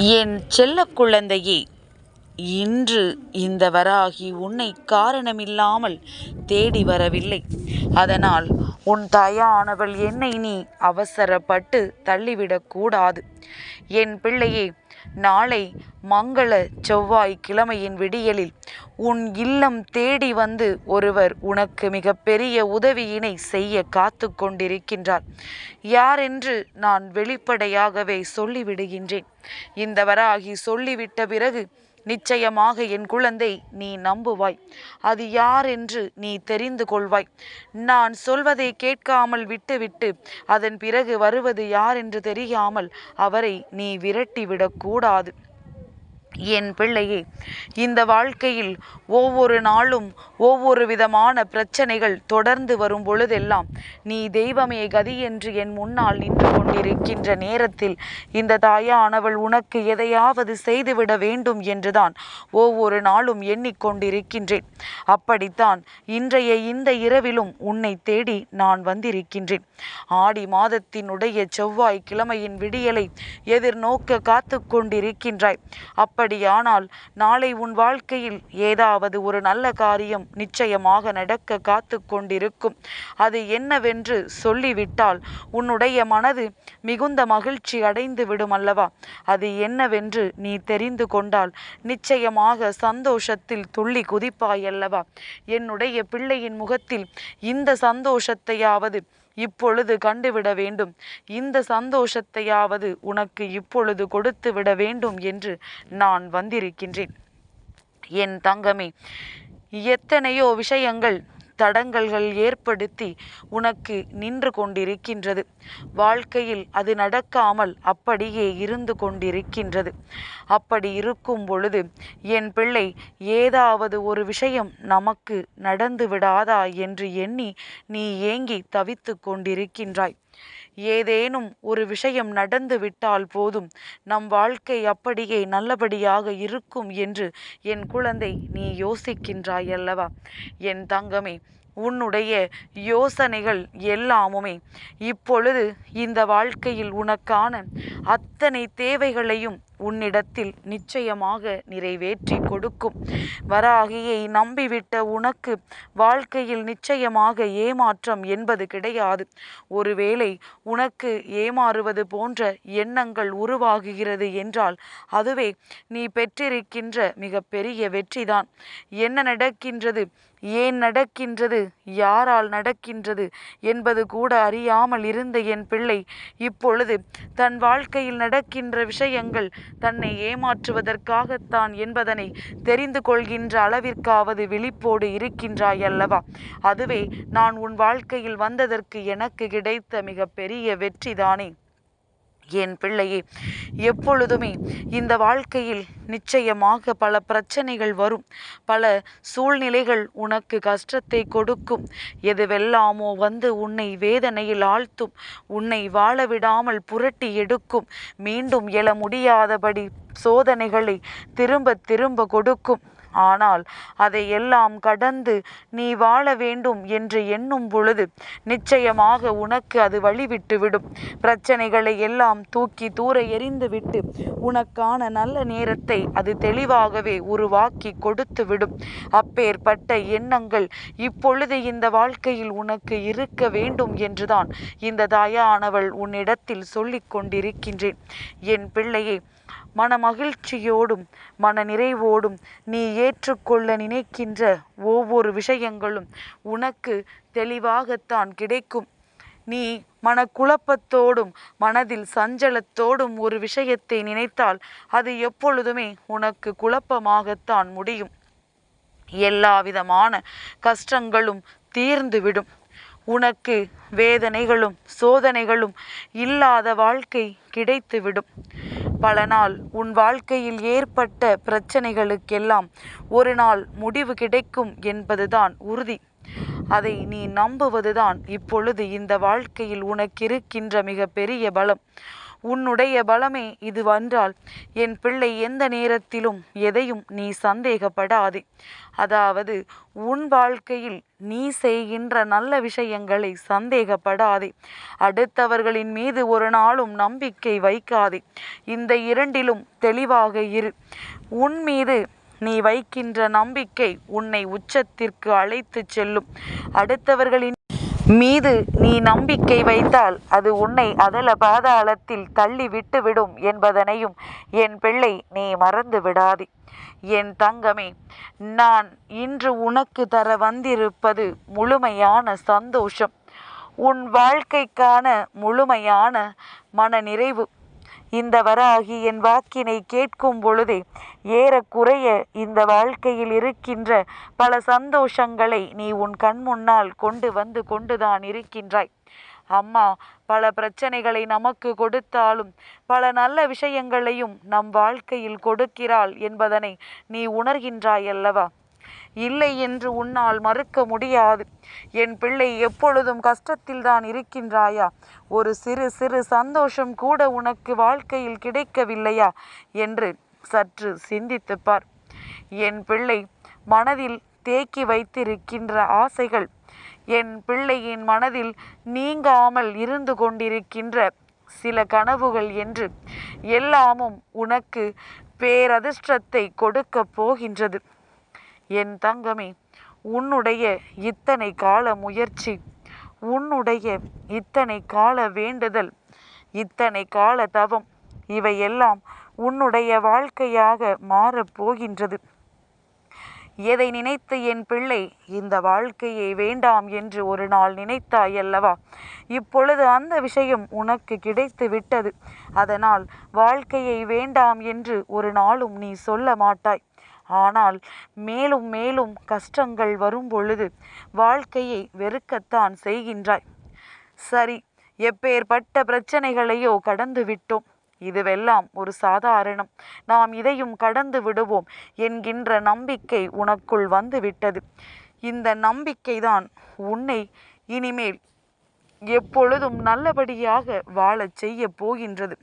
என் செல்ல குழந்தையே இன்று இந்த வராகி உன்னை காரணமில்லாமல் தேடி வரவில்லை. அதனால் உன் தாயானவள் என்னை நீ அவசரப்பட்டு தள்ளிவிடக்கூடாது. என் பிள்ளையே நாளை மங்கள செவ்வாய் கிழமையின் விடியலில் உன் இல்லம் தேடி வந்து ஒருவர் உனக்கு மிகப்பெரிய உதவியினை செய்ய காத்து கொண்டிருக்கின்றார். யாரென்று நான் வெளிப்படையாகவே சொல்லிவிடுகின்றேன். இந்த வராகி சொல்லிவிட்ட பிறகு நிச்சயமாக என் குழந்தை நீ நம்புவாய். அது யார் என்று நீ தெரிந்து கொள்வாய். நான் சொல்வதை கேட்காமல் விட்டுவிட்டு அதன் பிறகு வருவது யார் என்று தெரியாமல் அவரை நீ விரட்டிவிடக்கூடாது. என் பிள்ளையே இந்த வாழ்க்கையில் ஒவ்வொரு நாளும் ஒவ்வொரு விதமான பிரச்சனைகள் தொடர்ந்து வரும் பொழுதெல்லாம் நீ தெய்வமே கதி என்று என் முன்னால் நின்று கொண்டிருக்கின்ற நேரத்தில் இந்த தாயானவள் உனக்கு எதையாவது செய்துவிட வேண்டும் என்றுதான் ஒவ்வொரு நாளும் எண்ணிக்கொண்டிருக்கின்றேன். அப்படித்தான் இன்றைய இந்த இரவிலும் உன்னை தேடி நான் வந்திருக்கின்றேன். ஆடி மாதத்தினுடைய செவ்வாய் கிழமையின் விடியலை எதிர்நோக்க காத்து கொண்டிருக்கின்றாய் அப்படியானால் நாளை உன் வாழ்க்கையில் ஏதாவது ஒரு நல்ல காரியம் நிச்சயமாக நடக்க காத்து கொண்டிருக்கும். அது என்னவென்று சொல்லிவிட்டால் உன்னுடைய மனது மிகுந்த மகிழ்ச்சி அடைந்து விடும் அல்லவா? அது என்னவென்று நீ தெரிந்து கொண்டால் நிச்சயமாக சந்தோஷத்தில் துள்ளி குதிப்பாய் அல்லவா? என்னுடைய பிள்ளையின் முகத்தில் இந்த சந்தோஷத்தையாவது இப்பொழுது கண்டுவிட வேண்டும். இந்த சந்தோஷத்தையாவது உனக்கு இப்பொழுது கொடுத்து விட வேண்டும் என்று நான் வந்திருக்கின்றேன். என் தங்கமே எத்தனையோ விஷயங்கள் தடங்கல்கள் ஏற்படுத்தி உனக்கு நின்று கொண்டிருக்கின்றது. வாழ்க்கையில் அது நடக்காமல் அப்படியே இருந்து கொண்டிருக்கின்றது. அப்படி இருக்கும் பொழுது என் பிள்ளை ஏதாவது ஒரு விஷயம் நமக்கு நடந்து விடாதா என்று எண்ணி நீ ஏங்கி தவித்து கொண்டிருக்கின்றாய். ஏதேனும் ஒரு விஷயம் நடந்து விட்டால் போதும். நம் வாழ்க்கை அப்படியே நல்லபடியாக இருக்கும் என்று என் குழந்தை நீ யோசிக்கின்றாய் அல்லவா என் தங்கமே உன்னுடைய யோசனைகள் எல்லாமுமே. இப்பொழுது இந்த வாழ்க்கையில் உனக்கான அத்தனை தேவைகளையும் உன்னிடத்தில் நிச்சயமாக நிறைவேற்றி கொடுக்கும். வராகியை நம்பிவிட்ட உனக்கு வாழ்க்கையில் நிச்சயமாக ஏமாற்றம் என்பது கிடையாது. ஒருவேளை உனக்கு ஏமாறுவது போன்ற எண்ணங்கள் உருவாகுகிறது என்றால் அதுவே நீ பெற்றிருக்கின்ற மிகப்பெரிய வெற்றிதான். என்ன நடக்கின்றது? ஏன் நடக்கின்றது? யாரால் நடக்கின்றது? என்பது கூட அறியாமல் இருந்த என் பிள்ளை இப்பொழுது தன் வாழ்க்கையில் நடக்கின்ற விஷயங்கள் தன்னை ஏமாற்றுவதற்காகத்தான் என்பதனை தெரிந்து கொள்கின்ற அளவிற்காவது விழிப்போடு இருக்கின்றாய் அல்லவா அதுவே நான் உன் வாழ்க்கையில் வந்ததற்கு எனக்கு கிடைத்த மிகப்பெரிய வெற்றிதானே? என் பிள்ளையே எப்பொழுதுமே இந்த வாழ்க்கையில் நிச்சயமாக பல பிரச்சனைகள் வரும். பல சூழ்நிலைகள் உனக்கு கஷ்டத்தை கொடுக்கும். எதுவெல்லாமோ வந்து உன்னை வேதனையில் ஆழ்த்தும். உன்னை வாழ விடாமல் புரட்டி எடுக்கும். மீண்டும் எழ முடியாதபடி சோதனைகளை திரும்ப திரும்ப கொடுக்கும். ஆனால் அதை எல்லாம் கடந்து நீ வாழ வேண்டும் என்று எண்ணும் பொழுது நிச்சயமாக உனக்கு அது வழிவிட்டுவிடும் பிரச்சனைகளை எல்லாம் தூக்கி தூர எறிந்துவிட்டு உனக்கான நல்ல நேரத்தை அது தெளிவாகவே உருவாக்கி கொடுத்து விடும். அப்பேற்பட்ட எண்ணங்கள் இப்பொழுது இந்த வாழ்க்கையில் உனக்கு இருக்க வேண்டும் என்றுதான் இந்த தாயானவள் உன்னிடத்தில் சொல்லிக் கொண்டிருக்கின்றேன். என் பிள்ளையே மன மகிழ்ச்சியோடும் மன நிறைவோடும் நீ ஏற்றுக்கொள்ள நினைக்கின்ற ஒவ்வொரு விஷயங்களும் உனக்கு தெளிவாகத்தான் கிடைக்கும். நீ மனக்குழப்பத்தோடும் மனதில் சஞ்சலத்தோடும் ஒரு விஷயத்தை நினைத்தால் அது எப்பொழுதுமே உனக்கு குழப்பமாகத்தான் முடியும். எல்லா விதமான கஷ்டங்களும் தீர்ந்துவிடும். உனக்கு வேதனைகளும் சோதனைகளும் இல்லாத வாழ்க்கை கிடைத்துவிடும். பல நாள் உன் வாழ்க்கையில் ஏற்பட்ட பிரச்சனைகளுக்கெல்லாம் ஒரு நாள் முடிவு கிடைக்கும் என்பதுதான் உறுதி. அதை நீ நம்புவதுதான் இப்பொழுது இந்த வாழ்க்கையில் உனக்கிருக்கின்ற மிக பெரிய பலம். உன்னுடைய பலமே இது வந்தால் என் பிள்ளை எந்த நேரத்திலும் எதையும் நீ சந்தேகப்படாதே. அதாவது உன் வாழ்க்கையில் நீ செய்கின்ற நல்ல விஷயங்களை சந்தேகப்படாதே. அடுத்தவர்களின் மீது ஒரு நாளும் நம்பிக்கை வைக்காதே. இந்த இரண்டிலும் தெளிவாக இரு. உன் மீது நீ வைக்கின்ற நம்பிக்கை உன்னை உச்சத்திற்கு அழைத்துச் செல்லும். அடுத்தவர்களின் மீது நீ நம்பிக்கை வைத்தால் அது உன்னை அதல பாதாளத்தில் தள்ளி விட்டுவிடும் என்பதனையும் என் பிள்ளை நீ மறந்து விடாதே. என் தங்கமே நான் இன்று உனக்கு தர வந்திருப்பது முழுமையான சந்தோஷம். உன் வாழ்க்கைக்கான முழுமையான மன நிறைவு இந்த வராகி என் வாக்கினை கேட்கும் பொழுதே ஏறக்குறைய இந்த வாழ்க்கையில் இருக்கின்ற பல சந்தோஷங்களை நீ உன் கண் முன்னால் கொண்டு வந்து கொண்டுதான் இருக்கின்றாய். அம்மா பல பிரச்சனைகளை நமக்கு கொடுத்தாலும் பல நல்ல விஷயங்களையும் நம் வாழ்க்கையில் கொடுக்கிறாள் என்பதனை நீ உணர்கின்றாய் அல்லவா இல்லை என்று உன்னால் மறுக்க முடியாது. என் பிள்ளை எப்பொழுதும் கஷ்டத்தில் தான் இருக்கின்றாயா? ஒரு சிறு சிறு சந்தோஷம் கூட உனக்கு வாழ்க்கையில் கிடைக்கவில்லையா? என்று சற்று சிந்தித்துப்பார் என் பிள்ளை மனதில் தேக்கி வைத்திருக்கின்ற ஆசைகள் என் பிள்ளையின் மனதில் நீங்காமல் இருந்து கொண்டிருக்கின்ற சில கனவுகள் என்று எல்லாமும் உனக்கு பேரதிர்ஷ்டத்தை கொடுக்கப் போகின்றது. என் தங்கமே உன்னுடைய இத்தனை கால முயற்சி உன்னுடைய இத்தனை கால வேண்டுதல் இத்தனை கால தவம் இவையெல்லாம் உன்னுடைய வாழ்க்கையாக மாறப் போகின்றது. எதை நினைத்து என் பிள்ளை இந்த வாழ்க்கையை வேண்டாம் என்று ஒரு நாள் நினைத்தாய் அல்லவா? இப்பொழுது அந்த விஷயம் உனக்கு கிடைத்து விட்டது. அதனால் வாழ்க்கையை வேண்டாம் என்று ஒரு நாளும் நீ சொல்ல மாட்டாய். ஆனால் மேலும் மேலும் கஷ்டங்கள் வரும் பொழுது வாழ்க்கையை வெறுக்கத்தான் செய்கின்றாய். சரி எப்பேற்பட்ட பிரச்சனைகளையோ கடந்து விட்டோம். இதுவெல்லாம் ஒரு சாதாரணம். நாம் இதையும் கடந்து விடுவோம் என்கின்ற நம்பிக்கை உனக்குள் வந்து விட்டது. இந்த நம்பிக்கைதான் உன்னை இனிமேல் எப்பொழுதும் நல்லபடியாக வாழச் செய்ய போகின்றது.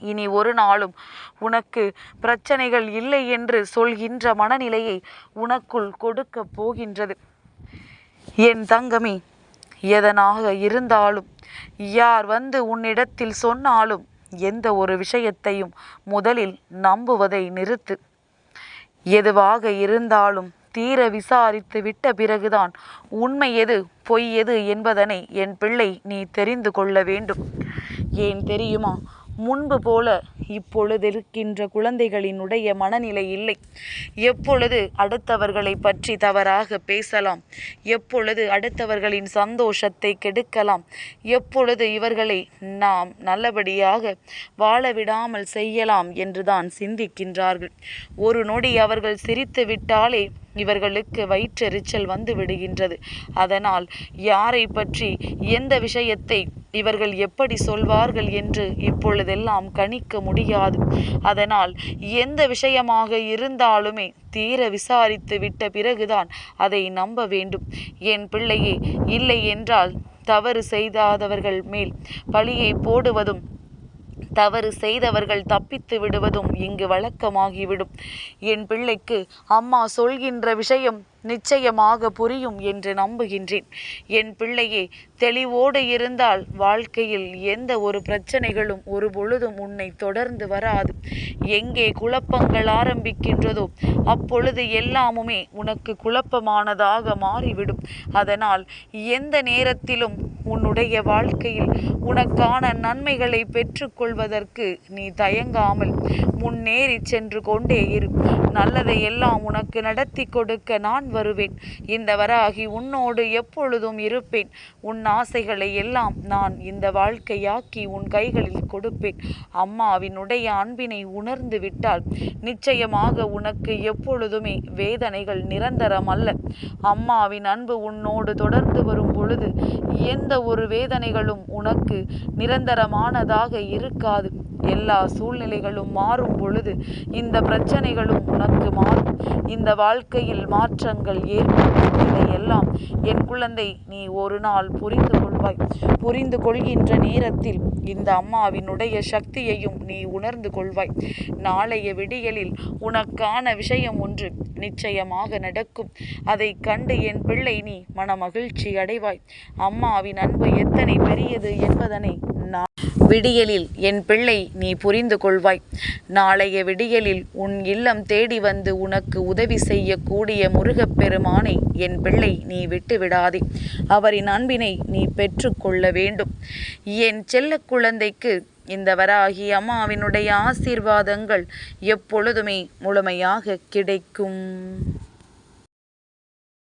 இனி ஒரு நாளும் உனக்கு பிரச்சனைகள் இல்லை என்று சொல்கின்ற மனநிலையை உனக்குள் கொடுக்க போகின்றது. என் தங்கமே எதனாக இருந்தாலும் யார் வந்து உன்னிடத்தில் சொன்னாலும் எந்த ஒரு விஷயத்தையும் முதலில் நம்புவதை நிறுத்து. எதுவாக இருந்தாலும் தீர விசாரித்து விட்ட பிறகுதான் உண்மை எது பொய் எது என்பதனை என் பிள்ளை நீ தெரிந்து கொள்ள வேண்டும். ஏன் தெரியுமா? முன்பு போல இப்பொழுது இருக்கின்ற குழந்தைகளினுடைய மனநிலை இல்லை. எப்பொழுது அடுத்தவர்களை பற்றி தவறாக பேசலாம்? எப்பொழுது அடுத்தவர்களின் சந்தோஷத்தை கெடுக்கலாம்? எப்பொழுது இவர்களை நாம் நல்லபடியாக வாழ விடாமல் செய்யலாம் என்றுதான் சிந்திக்கின்றார்கள். ஒரு நொடி அவர்கள் சிரித்து விட்டாலே இவர்களுக்கு வயிற்றெரிச்சல் வந்து விடுகின்றது அதனால் யாரை பற்றி எந்த விஷயத்தை இவர்கள் எப்படி சொல்வார்கள் என்று இப்பொழுதெல்லாம் கணிக்க முடியாது. அதனால் எந்த விஷயமாக இருந்தாலுமே தீர விசாரித்து விட்ட பிறகுதான் அதை நம்ப வேண்டும். என் பிள்ளையே இல்லை என்றால் தவறு செய்தாதவர்கள் மேல் பழியை போடுவதும் தவறு செய்தவர்கள் தப்பித்து விடுவதும் இங்கு வழக்கமாகிவிடும். என் பிள்ளைக்கு அம்மா சொல்கின்ற விஷயம் நிச்சயமாக புரியும் என்று நம்புகின்றேன். என் பிள்ளையே தெளிவோடு இருந்தால் வாழ்க்கையில் எந்த ஒரு பிரச்சனைகளும் ஒரு பொழுதும் உன்னை தொடர்ந்து வராது. எங்கே குழப்பங்கள் ஆரம்பிக்கின்றதோ அப்பொழுது எல்லாமுமே உனக்கு குழப்பமானதாக மாறிவிடும். அதனால் எந்த நேரத்திலும் உன்னுடைய வாழ்க்கையில் உனக்கான நன்மைகளை பெற்றுக்கொள்வதற்கு நீ தயங்காமல் முன்னேறி சென்று கொண்டே இரு. நல்லதை எல்லாம் உனக்கு நடத்தி கொடுக்க நான் வருவேன். இந்த வராகி உன்னோடு எப்பொழுதும் இருப்பேன். உன் ஆசைகளை எல்லாம் நான் இந்த வாழ்க்கையாக்கி உன் கைகளில் கொடுப்பேன். அம்மாவினுடைய அன்பினை உணர்ந்து விட்டால் நிச்சயமாக உனக்கு எப்பொழுதுமே வேதனைகள் நிரந்தரம் அல்ல அம்மாவின் அன்பு உன்னோடு தொடர்ந்து வரும் பொழுது எந்த ஒரு வேதனைகளும் உனக்கு நிரந்தரமானதாக இருக்காது. எல்லா சூழ்நிலைகளும் மாறும் பொழுது இந்த பிரச்சனைகளும் உனக்கு மாறும். இந்த வாழ்க்கையில் மாற்றங்கள் ஏற்படும் இதையெல்லாம் என் குழந்தை நீ ஒரு நாள் புரிந்து கொள்வாய். புரிந்து கொள்கின்ற நேரத்தில் இந்த அம்மாவினுடைய சக்தியையும் நீ உணர்ந்து கொள்வாய். நாளைய விடியலில் உனக்கான விஷயம் ஒன்று நிச்சயமாக நடக்கும். அதை கண்டு என் பிள்ளை நீ மனமகிழ்ச்சி அடைவாய். அம்மாவின் அன்பு எத்தனை பெரியது என்பதனை விடியலில் என் பிள்ளை நீ புரிந்து கொள்வாய். நாளைய விடியலில் உன் இல்லம் தேடி வந்து உனக்கு உதவி செய்யக்கூடிய முருகப்பெருமானை என் பிள்ளை நீ விட்டு விடாதே. அவரின் அன்பினை நீ பெற்றுக்கொள்ள வேண்டும். என் செல்ல குழந்தைக்கு இந்த வராகி அம்மாவினுடைய ஆசீர்வாதங்கள் எப்பொழுதுமே முழுமையாக கிடைக்கும்.